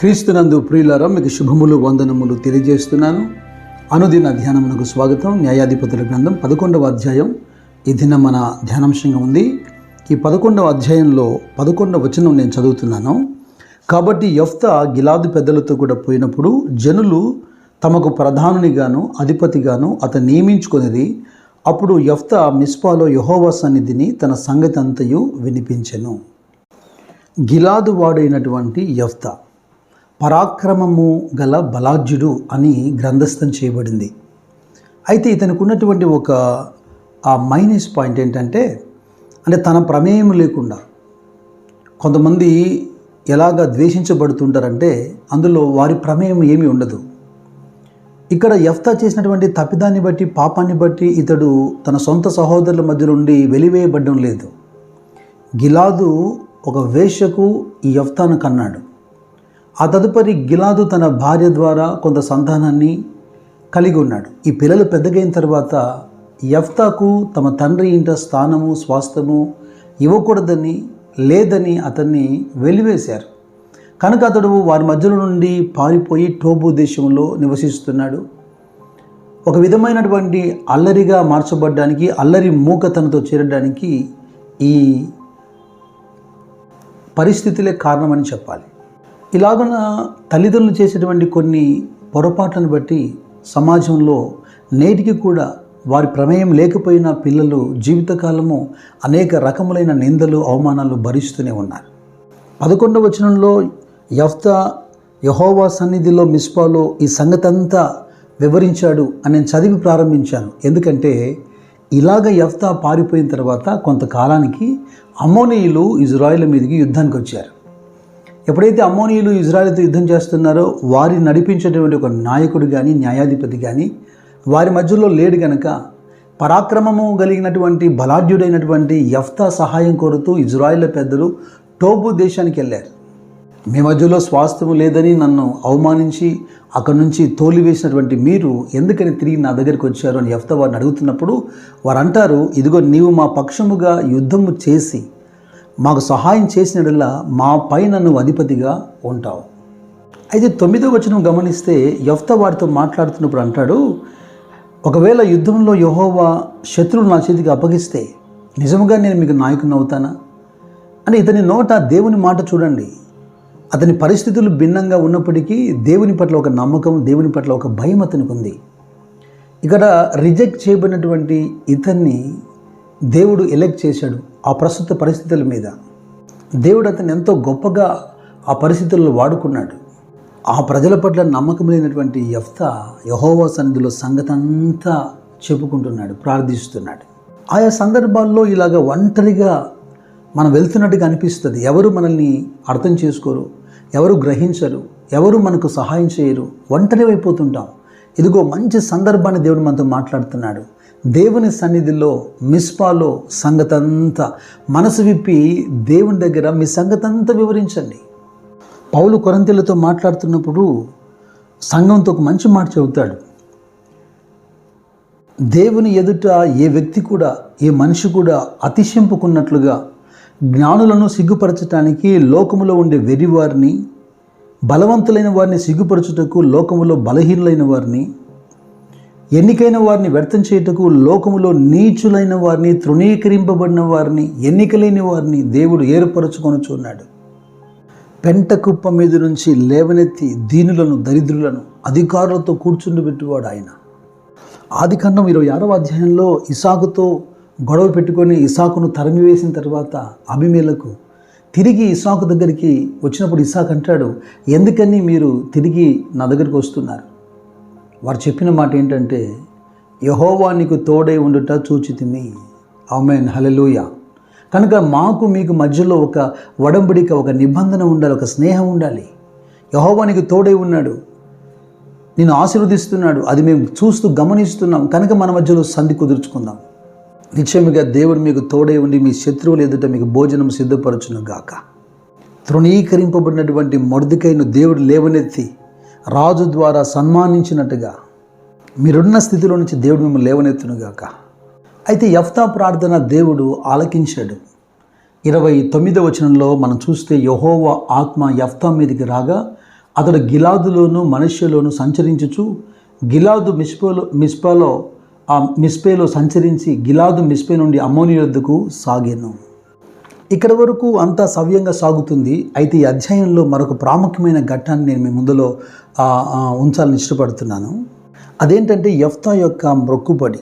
క్రీస్తునందు ప్రియులారా మీకు శుభములు వందనములు తెలియజేస్తున్నాను. అనుదిన ధ్యానమునకు స్వాగతం. న్యాయాధిపతుల గ్రంథం పదకొండవ అధ్యాయం. ఈ దినం మన ధ్యానాంశంగా ఉంది. ఈ పదకొండవ అధ్యాయంలో పదకొండవ వచనం నేను చదువుతున్నాను. కాబట్టి యఫ్త గిలాదు పెద్దలతో కూడా పోయినప్పుడు జనులు తమకు ప్రధానునిగాను అధిపతిగాను అతను నియమించుకునేది అప్పుడు యఫ్త మిస్పాలో యహోవా సన్నిధిని తన సంగతి అంతయు వినిపించెను. గిలాదు వాడైనటువంటి యఫ్తా పరాక్రమము గల బలాజ్యుడు అని గ్రంథస్థం చేయబడింది. అయితే ఇతనికి ఉన్నటువంటి ఒక ఆ మైనస్ పాయింట్ ఏంటంటే అంటే తన ప్రమేయం లేకుండా కొంతమంది ఎలాగ ద్వేషించబడుతుంటారంటే అందులో వారి ప్రమేయం ఏమీ ఉండదు. ఇక్కడ యఫ్తా చేసినటువంటి తప్పిదాన్ని బట్టి పాపాన్ని బట్టి ఇతడు తన సొంత సహోదరుల మధ్య నుండి వెలివేయబడడం లేదు. గిలాదు ఒక వేశ్యకు ఈ యఫ్తాను కన్నాడు. ఆ తదుపరి గిలాదు తన భార్య ద్వారా కొంత సంతానాన్ని కలిగి ఉన్నాడు. ఈ పిల్లలు పెద్దగైన తర్వాత యఫ్తాకు తమ తండ్రి ఇంట స్థానము స్వాస్థ్యము ఇవ్వకూడదని లేదని అతన్ని వెలివేశారు. కనుక అతడు వారి మధ్యలో నుండి పారిపోయి టోబు దేశంలో నివసిస్తున్నాడు. ఒక విధమైనటువంటి అల్లరిగా మార్చబడ్డానికి అల్లరి మూకతనతో చేరడానికి ఈ పరిస్థితులే కారణమని చెప్పాలి. ఇలాగున తల్లిదండ్రులు చేసేటువంటి కొన్ని పొరపాట్లను బట్టి సమాజంలో నేటికి కూడా వారి ప్రమేయం లేకపోయినా పిల్లలు జీవితకాలము అనేక రకములైన నిందలు అవమానాలు భరిస్తూనే ఉన్నారు. పదకొండవ వచనంలో యఫ్త యహోవా సన్నిధిలో మిస్పాలో ఈ సంగతి అంతా వివరించాడు అని నేను చదివి ప్రారంభించాను. ఎందుకంటే ఇలాగ యఫ్తా పారిపోయిన తర్వాత కొంతకాలానికి అమోనీయులు ఇజ్రాయిల్ మీదకి యుద్ధానికి వచ్చారు. ఎప్పుడైతే అమ్మోనీయులు ఇజ్రాయెల్తో యుద్ధం చేస్తున్నారో వారిని నడిపించేటువంటి ఒక నాయకుడు కానీ న్యాయాధిపతి కానీ వారి మధ్యలో లేడు గనక పరాక్రమము కలిగినటువంటి బలాఢ్యుడైనటువంటి యఫ్తా సహాయం కోరుతూ ఇజ్రాయిల్ పెద్దలు టోబు దేశానికి వెళ్ళారు. మీ మధ్యలో స్వాస్థ్యం లేదని నన్ను అవమానించి అక్కడి నుంచి తోలివేసినటువంటి మీరు ఎందుకని తిరిగి నా దగ్గరికి వచ్చారు అని యఫ్తా వారిని అడుగుతున్నప్పుడు వారు అంటారు ఇదిగో నీవు మా పక్షముగా యుద్ధము చేసి మాకు సహాయం చేసినడల్లా మా పైన నువ్వు అధిపతిగా ఉంటావు. అయితే తొమ్మిదో వచనం గమనిస్తే యఫ్త వారితో మాట్లాడుతున్నప్పుడు అంటాడు ఒకవేళ యుద్ధంలో యహోవా శత్రువులు నా చేతికి అప్పగిస్తే నిజంగా నేను మీకు నాయకుని అవుతానా? అని ఇతని నోట దేవుని మాట చూడండి. అతని పరిస్థితులు భిన్నంగా ఉన్నప్పటికీ దేవుని పట్ల ఒక నమ్మకం దేవుని పట్ల ఒక భయం అతనికి ఉంది. ఇక్కడ రిజెక్ట్ చేయబడినటువంటి ఇతన్ని దేవుడు ఎలెక్ట్ చేశాడు ఆ ప్రస్తుత పరిస్థితుల మీద. దేవుడు అతను ఎంతో గొప్పగా ఆ పరిస్థితుల్లో వాడుకున్నాడు. ఆ ప్రజల పట్ల నమ్మకం లేనటువంటి యఫ్త యహోవా సన్నిధిలో సంగతంతా చెప్పుకుంటున్నాడు ప్రార్థిస్తున్నాడు. ఆయా సందర్భాల్లో ఇలాగ ఒంటరిగా మనం వెళ్తున్నట్టుగా అనిపిస్తుంది. ఎవరు మనల్ని అర్థం చేసుకోరు ఎవరు గ్రహించరు ఎవరు మనకు సహాయం చేయరు. ఒంటరి అయిపోతుంటాం ఇదిగో మంచి సందర్భాన్ని దేవుడు మనతో మాట్లాడుతున్నాడు. దేవుని సన్నిధిలో మిస్పాలో సంగతంతా మనసు విప్పి దేవుని దగ్గర మీ సంగతంతా వివరించండి. పౌలు కొరంతెలతో మాట్లాడుతున్నప్పుడు సంఘంతో ఒక మంచి మాట చెబుతాడు. దేవుని ఎదుట ఏ వ్యక్తి కూడా ఏ మనిషి కూడా అతిశింపుకున్నట్లుగా జ్ఞానులను సిగ్గుపరచటానికి లోకములో ఉండే వెరివారిని బలవంతులైన వారిని సిగ్గుపరచుటకు లోకములో బలహీనులైన వారిని ఎన్నికైన వారిని వ్యర్థం చేయుటకు లోకములో నీచులైన వారిని తృణీకరింపబడిన వారిని ఎన్నికలేని వారిని దేవుడు ఏర్పరచుకొని చూన్నాడు పెంట కుప్ప మీద నుంచి లేవనెత్తి దీనులను దరిద్రులను అధికారులతో కూర్చుండబెట్టువాడు ఆయన. ఆది ఇరవై ఆరవ అధ్యాయంలో ఇసాకుతో గొడవ పెట్టుకొని ఇసాకును తరిమివేసిన తర్వాత అభిమేలకు తిరిగి ఇసాకు దగ్గరికి వచ్చినప్పుడు ఇసాక్ అంటాడు ఎందుకని మీరు తిరిగి నా దగ్గరికి వస్తున్నారు? వారు చెప్పిన మాట ఏంటంటే యహోవా నీకు తోడై ఉండుట చూచితిమి. ఆమెన్. హలలుయ కనుక మాకు మీకు మధ్యలో ఒక వడంబడిక ఒక నిబంధన ఉండాలి ఒక స్నేహం ఉండాలి. యహోవా నీకు తోడై ఉన్నాడు. నేను ఆశీర్వదిస్తున్నాడు. అది మేము చూస్తూ గమనిస్తున్నాం. కనుక మన మధ్యలో సంధి కుదుర్చుకుందాం. నిశ్చయముగా దేవుడు మీకు తోడై ఉండి మీ శత్రువులు ఎదుట మీకు భోజనం సిద్ధపరచును గాక. తృణీకరింపబడినటువంటి మొరదికైన దేవుడు లేవనెత్తి రాజు ద్వారా సన్మానించినట్టుగా మీరున్న స్థితిలో నుంచి దేవుడు మిమ్మల్ని లేవనెత్తునుగాక. అయితే యఫ్తా ప్రార్థన దేవుడు ఆలకించాడు. ఇరవై తొమ్మిదవ వచనంలో మనం చూస్తే యహోవ ఆత్మ యఫ్తా మీదకి రాగా అతడు గిలాదులోను మనుష్యలోను సంచరించుచు గిలాదు మిస్పోలో మిస్పాలో ఆ మిస్పేలో సంచరించి గిలాదు మిస్పే నుండి అమ్మోని వద్దకు సాగాను. ఇక్కడ వరకు అంతా సవ్యంగా సాగుతుంది. అయితే ఈ అధ్యాయంలో మరొక ప్రాముఖ్యమైన ఘట్టాన్ని నేను మీ ముందులో ఉంచాలని ఇష్టపడుతున్నాను. అదేంటంటే యఫ్తా యొక్క మొక్కుబడి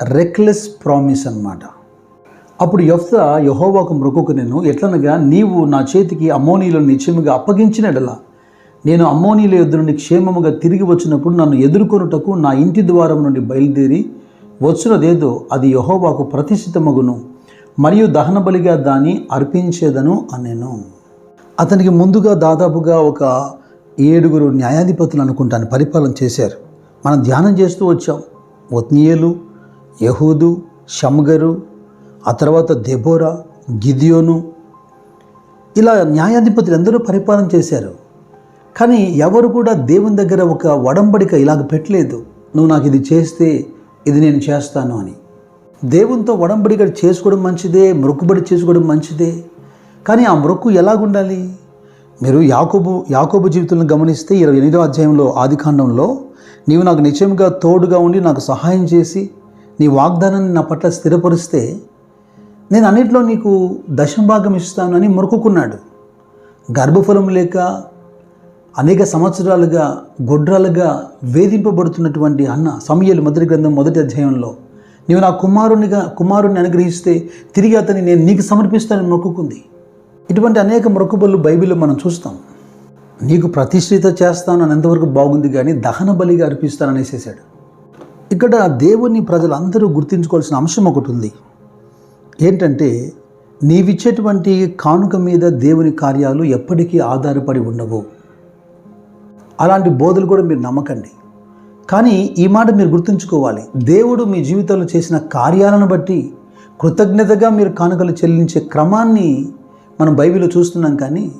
రెక్లెస్ ప్రామిస్ అన్నమాట. అప్పుడు యఫ్తా యహోవాకు మొక్కుకు నేను ఎట్లనగా నీవు నా చేతికి అమ్మోనీలను నిశ్చయముగా అప్పగించినడలా. నేను అమ్మోనీల యొద్ద నుండి క్షేమముగా తిరిగి వచ్చినప్పుడు నన్ను ఎదుర్కొనుటకు నా ఇంటి ద్వారం నుండి బయలుదేరి వచ్చినదేదో అది యహోవాకు ప్రతిష్ఠితమగును. మరియు దహన బలిగా దాన్ని అర్పించేదను అనెను. అతనికి ముందుగా దాదాపుగా ఒక ఏడుగురు న్యాయాధిపతులు అనుకుంటాను పరిపాలన చేశారు. మనం ధ్యానం చేస్తూ వచ్చాం. ఒత్నియేలు యహూదు షమ్గరు ఆ తర్వాత దెబోరా గిదియోను. ఇలా న్యాయాధిపతులు ఎందరో పరిపాలన చేశారు. కానీ ఎవరు కూడా దేవుని దగ్గర ఒక వడంబడిక ఇలాగ పెట్టలేదు. నువ్వు నాకు ఇది చేస్తే ఇది నేను చేస్తాను అని. దేవునితో వడంబడిక చేసుకోవడం మంచిదే మొక్కుబడి చేసుకోవడం మంచిదే. కానీ ఆ మొక్కు ఎలాగుండాలి? మీరు యాకోబు యాకోబు జీవితంలో గమనిస్తే ఇరవై ఎనిమిదో అధ్యాయంలో ఆదికాండంలో నీవు నాకు నిజంగా తోడుగా ఉండి నాకు సహాయం చేసి నీ వాగ్దానాన్ని నా పట్ల స్థిరపరిస్తే నేను అన్నింటిలో నీకు దశంభాగం ఇస్తానని మొరుకుకున్నాడు గర్భఫలం లేక అనేక సంవత్సరాలుగా గొడ్రాలుగా వేధింపబడుతున్నటువంటి అన్న సమయలు మొదటి గ్రంథం మొదటి అధ్యాయంలో. నీవు నా కుమారునిగా కుమారుని అనుగ్రహిస్తే తిరిగి అతన్ని నేను నీకు సమర్పిస్తానని మొక్కుకుంది. ఇటువంటి అనేక మొక్కుబళ్ళు బైబిల్లో మనం చూస్తాం. నీకు ప్రతిష్ఠిత చేస్తాను అని ఎంతవరకు బాగుంది కానీ దహన బలిగా అర్పిస్తాననేసేసాడు ఇక్కడ దేవుని ప్రజలందరూ గుర్తించుకోవాల్సిన అంశం ఒకటి ఉంది. ఏంటంటే నీవిచ్చేటువంటి కానుక మీద దేవుని కార్యాలు ఎప్పటికీ ఆధారపడి ఉండవు. అలాంటి బోధలు కూడా మీరు నమ్మకండి. కానీ ఈ మాట మీరు గుర్తుంచుకోవాలి. దేవుడు మీ జీవితంలో చేసిన కార్యాలను బట్టి కృతజ్ఞతగా మీరు కానుకలు చెల్లించే క్రమాన్ని మనం బైబిల్లో చూస్తున్నాం కానీ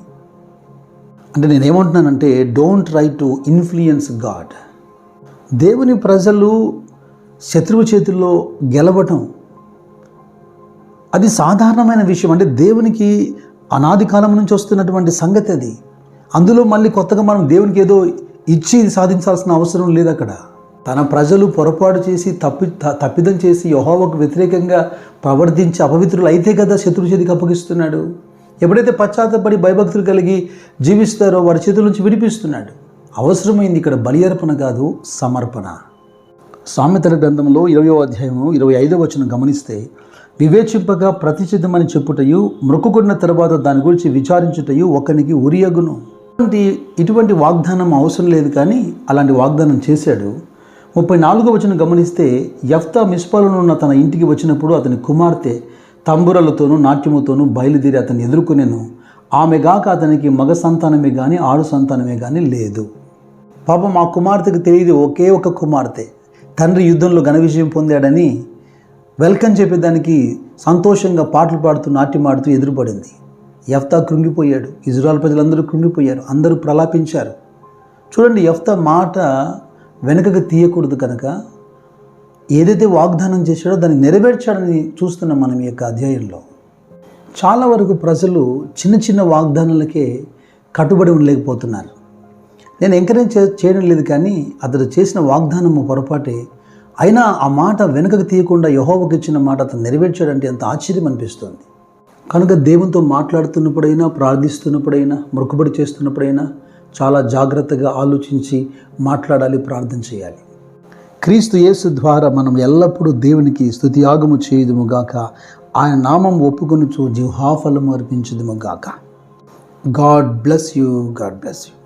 అంటే నేనేమంటున్నానంటే don't try to influence God దేవుని ప్రజలు శత్రువు చేతుల్లో గెలవటం అది సాధారణమైన విషయం. అంటే దేవునికి అనాది కాలం నుంచి వస్తున్నటువంటి సంగతి అది. అందులో మళ్ళీ కొత్తగా మనం దేవునికి ఏదో ఇచ్చి సాధించాల్సిన అవసరం లేదు అక్కడ. తన ప్రజలు పొరపాటు చేసి తప్పి త- తప్పిదం చేసి యహోవకు వ్యతిరేకంగా ప్రవర్తించి అపవిత్రులు అయితే కదా శత్రు చేతికి అప్పగిస్తున్నాడు. ఎప్పుడైతే పశ్చాత్తపడి భయభక్తులు కలిగి జీవిస్తారో వారి చేతుల నుంచి విడిపిస్తున్నాడు. అవసరమైంది ఇక్కడ బలి అర్పణ కాదు సమర్పణ. సామెతల గ్రంథంలో ఇరవయో అధ్యాయము ఇరవై ఐదో వచనం గమనిస్తే వివేచింపగా ప్రతిషిద్ధమని చెప్పుటయు మృక్కుకున్న తర్వాత దాని గురించి విచారించుటయు ఒకనికి ఉరియగును. ఇటువంటి ఇటువంటి వాగ్దానం అవసరం లేదు కానీ అలాంటి వాగ్దానం చేశాడు. ముప్పై నాలుగో వచనం గమనిస్తే యఫ్తా మిస్పాలను ఉన్న తన ఇంటికి వచ్చినప్పుడు అతని కుమార్తె తంబురలతోనూ నాట్యముతోనూ బయలుదేరి అతన్ని ఎదుర్కొనేను. ఆమెగాక అతనికి మగ సంతానమే కానీ ఆడు సంతానమే కానీ లేదు. పాపం ఆ కుమార్తెకు తెలియదు ఒకే ఒక కుమార్తె. తండ్రి యుద్ధంలో ఘన విజయం పొందాడని వెల్కమ్ చెప్పేదానికి సంతోషంగా పాటలు పాడుతూ నాట్యం ఆడుతూ ఎదురుపడింది. యఫ్తా కృంగిపోయాడు. ఇజ్రాయల్ ప్రజలందరూ కృంగిపోయారు. అందరూ ప్రలాపించారు. చూడండి యఫ్తా మాట వెనుకకు తీయకూడదు కనుక ఏదైతే వాగ్దానం చేశాడో దాన్ని నెరవేర్చాడని చూస్తున్నాం మనం ఈ యొక్క అధ్యాయంలో. చాలా వరకు ప్రజలు చిన్న చిన్న వాగ్దానాలకే కట్టుబడి ఉండలేకపోతున్నారు. నేను ఎంకరేజ్ చే చేయడం లేదు కానీ అతడు చేసిన వాగ్దానము పొరపాటే. అయినా ఆ మాట వెనుకకు తీయకుండా యహోవకు ఇచ్చిన మాట అతను నెరవేర్చాడంటే ఎంత ఆశ్చర్యం అనిపిస్తుంది. కనుక దేవునితో మాట్లాడుతున్నప్పుడైనా ప్రార్థిస్తున్నప్పుడైనా మొక్కుబడి చేస్తున్నప్పుడైనా చాలా జాగ్రత్తగా ఆలోచించి మాట్లాడాలి ప్రార్థన చేయాలి. క్రీస్తు యేసు ద్వారా మనం ఎల్లప్పుడూ దేవునికి స్తుతియాగము చేయుదుము గాక. ఆయన నామం ఒప్పుకొనుచు జీవహాఫలము అర్పించుదుము గాక. God bless you God bless you.